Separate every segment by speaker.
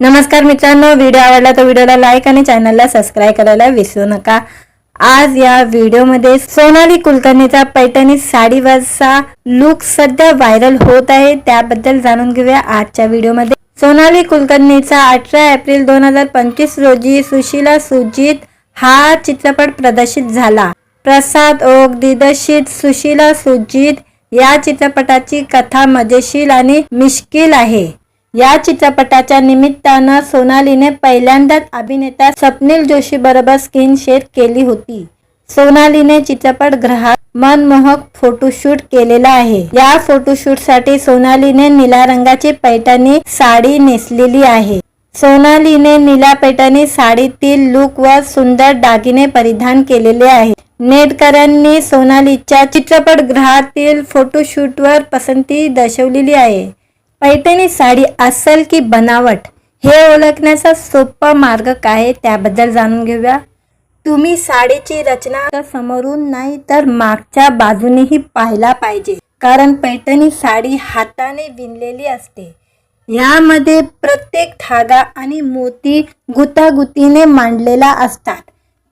Speaker 1: नमस्कार मित्रांनो व्हिडिओ आवडला तर व्हिडिओला लाईक आणि चॅनलला सबस्क्राईब करायला विसरू नका. आज या व्हिडिओमध्ये सोनाली कुलकर्णीचा पैठणी साडीवरचा लुक सध्या व्हायरल होत आहे. त्याबद्दल जाणून घेऊया आजच्या व्हिडिओमध्ये सोनाली कुलकर्णीचा अठरा एप्रिल दोन हजार पंचवीस रोजी सुशीला सुजित हा चित्रपट प्रदर्शित झाला. प्रसाद ओक दिग्दर्शित सुशीला सुजित या चित्रपटाची कथा मजेशीर आणि मिश्किल आहे. या चित्रपटाच्या निमित्तानं सोनालीने पहिल्यांदाच अभिनेता स्वप्नील जोशी बरोबर स्क्रीन शेअर केली होती. सोनालीने चित्रपटगृहात मनमोहक फोटोशूट केलेला आहे. या फोटोशूटसाठी सोनालीने निळ्या रंगाची पैठणी साडी नेसलेली आहे. सोनालीने निळ्या पैठणी साडीतील लुक व सुंदर दागिने परिधान केलेले आहे. नेटकरांनी सोनालीच्या चित्रपटगृहातील फोटोशूटवर पसंती दर्शवलेली आहे. पैठणी साडी असल की बनावट हे ओळखण्याचा सोपा मार्ग काय त्याबद्दल जाणून घेऊया. तुम्ही साडीची रचना तर समोरून नाही तर मागच्या बाजूनेही पाहायला पाहिजे. कारण पैठणी साडी हाताने विणलेली असते. यामध्ये प्रत्येक धागा आणि मोती गुतागुतीने मांडलेला असतात.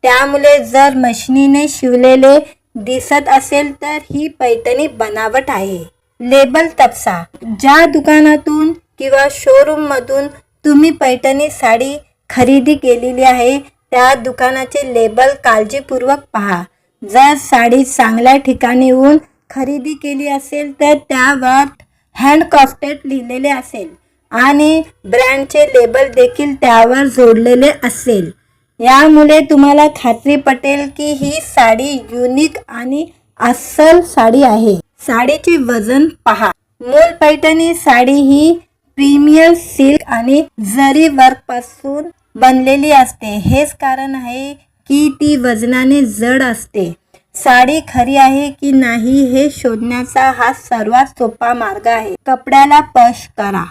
Speaker 1: त्यामुळे जर मशिनीने शिवलेले दिसत असेल तर ही पैठणी बनावट आहे. लेबल तपसा. ज्या दुकानातून किंवा शोरूम मधून तुम्ही पैठणी साडी खरेदी केलेली आहे त्या दुकानाचे लेबल काळजीपूर्वक पहा. जर साडी चांगल्या ठिकाणीहून खरेदी केली असेल तर त्यावर हँडक्राफ्टेड लिहिलेले असेल आणि ब्रँडचे लेबल देखील त्यावर जोडलेले असेल. यामुळे तुम्हाला खात्री पटेल की ही साडी युनिक आणि अस्सल साडी आहे. साडीचे वजन पहा. मूल पैठणी साडी ही प्रीमियर सिल्क आणि जरी वर्कपासून बनलेली असते. हेच कारण आहे की ती वजनाने जड असते. साडी खरी आहे की नाही हे शोधण्याचा हा सर्वात सोपा मार्ग आहे. कपड्याला पश करा.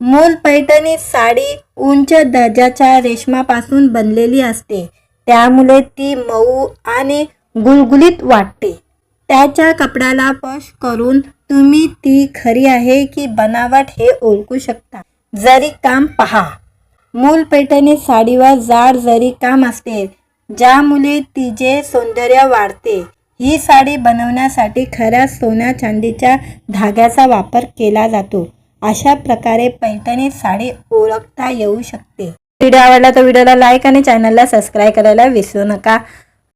Speaker 1: मूल पैठणी साडी उंच दर्जाच्या रेशमापासून बनलेली असते. त्यामुळे ती मऊ आणि गुलगुलीत वाटते. त्याच्या कपड्याला स्पर्श करून तुम्ही ती खरी आहे की बनावट हे ओळखू शकता. जरी काम पहा. मूल पैठणी साडीवर जाड जरी काम असते ज्यामुळे तिचे सौंदर्य वाढते ही साडी बनवण्यासाठी खऱ्या सोन्या चांदीच्या धाग्याचा वापर केला जातो. अशा प्रकारे पैठणी साडी ओळखता येऊ शकते. व्हिडिओ आवडला तर व्हिडिओला लाईक आणि चॅनलला सबस्क्राईब करायला विसरू नका.